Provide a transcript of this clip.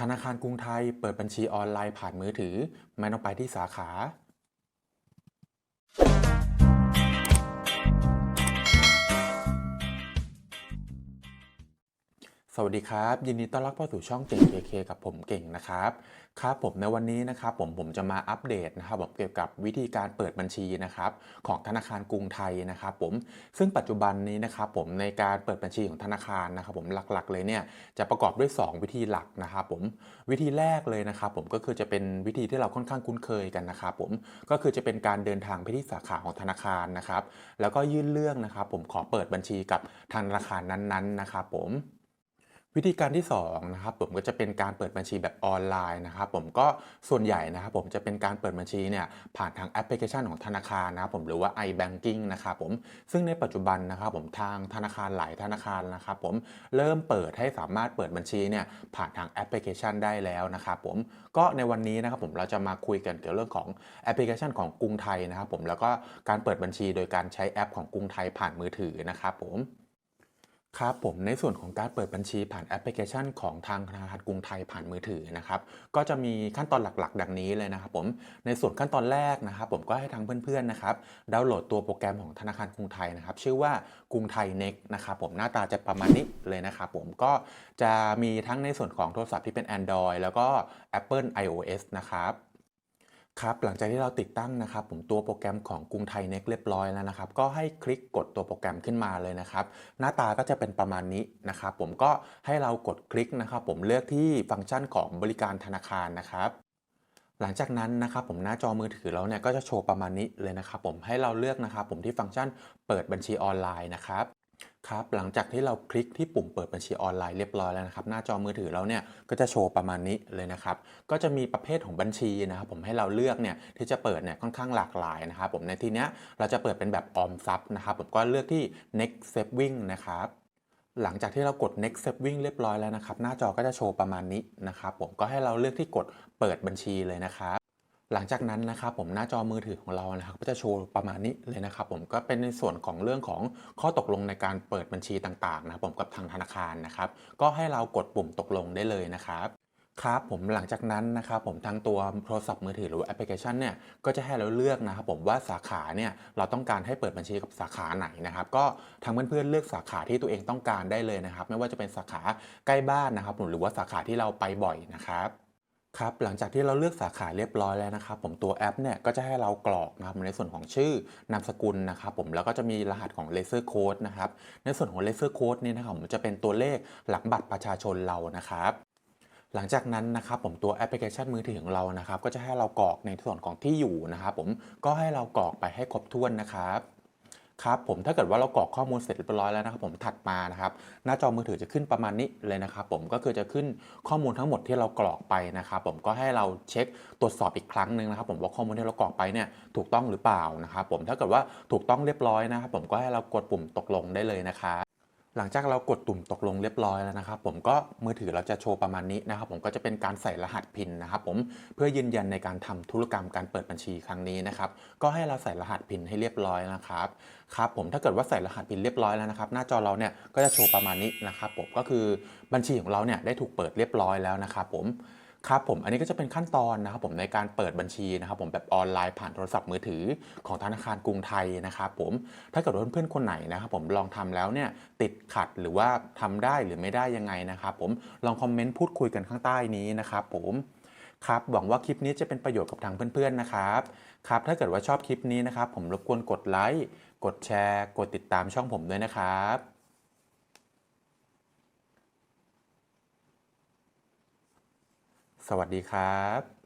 ธนาคารกรุงไทยเปิดบัญชีออนไลน์ผ่านมือถือ ไม่ต้องไปที่สาขา สวัสดีครับ ยินดีต้อนรับเข้าสู่ช่องเก่ง KK กับผมเก่งนะครับครับผมในวันนี้นะครับผมผมจะมาอัปเดตนะครับผมเกี่ยวกับวิธีการเปิดบัญชีนะครับของธนาคารกรุงไทยนะครับผมซึ่งปัจจุบันนี้นะครับผมในการเปิดบัญชีของธนาคารนะครับผมหลักๆ เลยเนี่ยจะประกอบด้วย 2 วิธีหลักนะครับผมวิธีแรกเลยนะครับผมก็คือจะเป็นวิธีที่เราค่อนข้างคุ้นเคยกันนะครับผมก็คือจะเป็นการเดินทางไปที่สาขาของธนาคารนะครับแล้วก็ยื่นเรื่องนะครับผมขอเปิดบัญชีกับธนาคารนั้นๆนะครับผม วิธีการที่2นะครับผมก็จะเป็นการเปิดบัญชีแบบออนไลน์นะครับผมก็ส่วนใหญ่นะครับผมจะเป็นการเปิดบัญชีเนี่ยผ่านทางแอปพลิเคชันของธนาคารนะครับผมหรือว่า iBanking นะครับผมซึ่งในปัจจุบันนะครับผมทางธนาคารหลายธนาคารนะครับผมเริ่มเปิดให้สามารถเปิดบัญชีเนี่ยผ่านทางแอปพลิเคชันได้แล้วนะครับผมก็ในวันนี้นะครับผมเราจะมาคุยกันเกี่ยวเรื่องของแอปพลิเคชันของกรุงไทยนะครับผมแล้วก็การเปิดบัญชีโดยการใช้แอปของกรุงไทยผ่านมือถือนะครับผม ครับผมในส่วนของการเปิดบัญชีผ่านแอปพลิเคชันของทางธนาคารกรุงไทยผ่านมือถือนะครับก็จะมีขั้นตอนหลักๆ ดังนี้เลยนะครับผมในส่วนขั้นตอนแรกนะครับผมก็ให้ทางเพื่อนๆนะครับดาวน์โหลดตัวโปรแกรมของธนาคารกรุงไทยนะครับชื่อว่ากรุงไทย Next นะครับผมหน้าตาจะประมาณนี้เลยนะครับผมก็จะมีทั้งในส่วนของโทรศัพท์ที่เป็น Android แล้วก็ Apple iOS นะครับ ครับหลังจากที่เราติดตั้งนะครับผมตัวโปรแกรมของกรุงไทยเน็กเรียบร้อยแล้วนะครับ ก็ให้คลิกกดตัวโปรแกรมขึ้นมาเลยนะครับ หน้าตาก็จะเป็นประมาณนี้นะครับ ผมก็ให้เรากดคลิกนะครับ ผมเลือกที่ฟังก์ชันของบริการธนาคารนะครับหลังจากนั้นนะครับผมหน้าจอมือถือเราเนี่ยก็จะโชว์ประมาณนี้เลยนะครับผมให้เราเลือกนะครับผมที่ฟังก์ชันเปิดบัญชีออนไลน์นะครับ ครับหลังจากที่เราคลิกที่ปุ่มเปิดบัญชีออนไลน์เรียบร้อยแล้วนะครับหน้าจอมือถือเราเนี่ยก็จะโชว์ประมาณนี้เลยนะครับก็จะมีประเภทของบัญชีนะครับผมให้เราเลือกเนี่ยที่จะเปิดเนี่ยค่อนข้างหลากหลายนะครับผมในที่เนี้ยเราจะเปิดเป็นแบบออมทรัพย์นะครับผมก็เลือกที่ next saving นะครับหลังจากที่เรากด next saving เรียบร้อยแล้วนะครับหน้าจอก็จะโชว์ประมาณนี้นะครับผมก็ให้เราเลือกที่กดเปิดบัญชีเลยนะครับ หลังจากนั้นนะครับผมหน้าจอมือถือของเรานะครับก็จะโชว์ประมาณนี้เลยนะครับผมก็เป็นในส่วนของเรื่องของข้อตกลงในการเปิดบัญชีต่างๆนะครับผมกับทางธนาคารนะครับก็ให้เรากดปุ่มตกลงได้เลยนะครับครับผมหลังจากนั้นนะครับผมทางตัวโทรศัพท์มือถือหรือแอปพลิเคชันเนี่ยก็จะให้เราเลือกนะครับผมว่าสาขาเนี่ยเราต้องการให้เปิดบัญชีกับสาขาไหนนะครับก็ทางเพื่อนๆเลือกสาขาที่ตัวเองต้องการได้เลยนะครับ ไม่ว่าจะเป็นสาขาใกล้บ้านนะครับหรือว่าสาขาที่เราไปบ่อยนะครับ ครับหลังจากที่เราเลือกสาขาเรียบร้อยแล้วนะครับผมตัวแอปเนี่ยก็จะให้เรากรอกนะครับในส่วนของชื่อนามสกุลนะครับผมแล้วก็จะมีรหัสของเลเซอร์โค้ดนะครับในส่วนของเลเซอร์โค้ดนี่นะครับผมจะเป็นตัวเลขหลังบัตรประชาชนเรานะครับหลังจากนั้นนะครับผมตัวแอปพลิเคชันมือถือของเรานะครับ ก็จะให้เรากรอกในส่วนของที่อยู่นะครับผมก็ให้เรากรอกไปให้ครบถ้วนนะครับ ครับผมถ้าเกิดว่าเรากรอกข้อมูลเสร็จเรียบร้อยแล้วนะครับผมถัดมานะครับหน้าจอมือถือจะขึ้นประมาณนี้เลยนะครับผมก็คือจะขึ้นข้อมูลทั้งหมดที่เรากรอกไปนะครับผมก็ให้เราเช็คตรวจสอบอีกครั้งหนึ่งนะครับผมว่าข้อมูลที่เรากรอกไปเนี่ยถูกต้องหรือเปล่านะครับผมถ้าเกิดว่าถูกต้องเรียบร้อยนะครับผมก็ให้เรากดปุ่มตกลงได้เลยนะครับ หลังจากเรากดตุ่มตกลงเรียบร้อยแล้วนะครับผมก็มือถือเราจะโชว์ประมาณนี้นะครับผมก็จะเป็นการใส่รหัสพินนะครับผมเพื่อยืนยันในการทำธุรกรรมการเปิดบัญชีครั้งนี้นะครับก็ให้เราใส่รหัสพินให้เรียบร้อยนะครับครับผมถ้าเกิดว่าใส่รหัสพินเรียบร้อยแล้วนะครับหน้าจอเราเนี่ยก็จะโชว์ประมาณนี้นะครับผมก็คือบัญชีของเราเนี่ยได้ถูกเปิดเรียบร้อยแล้วนะครับผม ครับผมอันนี้ก็จะเป็นขั้นตอนนะครับผมในการเปิดบัญชีนะครับผมแบบออนไลน์ผ่านโทรศัพท์มือถือของธนาคารกรุงไทยนะครับผมถ้าเกิดว่าเพื่อนๆคนไหนนะครับผมลองทำแล้วเนี่ยติดขัดหรือว่าทำได้หรือไม่ได้ยังไงนะครับผมลองคอมเมนต์พูดคุยกันข้างใต้นี้นะครับผมครับหวังว่าคลิปนี้จะเป็นประโยชน์กับทางเพื่อนๆนะครับครับถ้าเกิดว่าชอบคลิปนี้นะครับผมรบกวนกดไลค์กดแชร์ กดติดตามช่องผมด้วยนะครับ สวัสดีครับ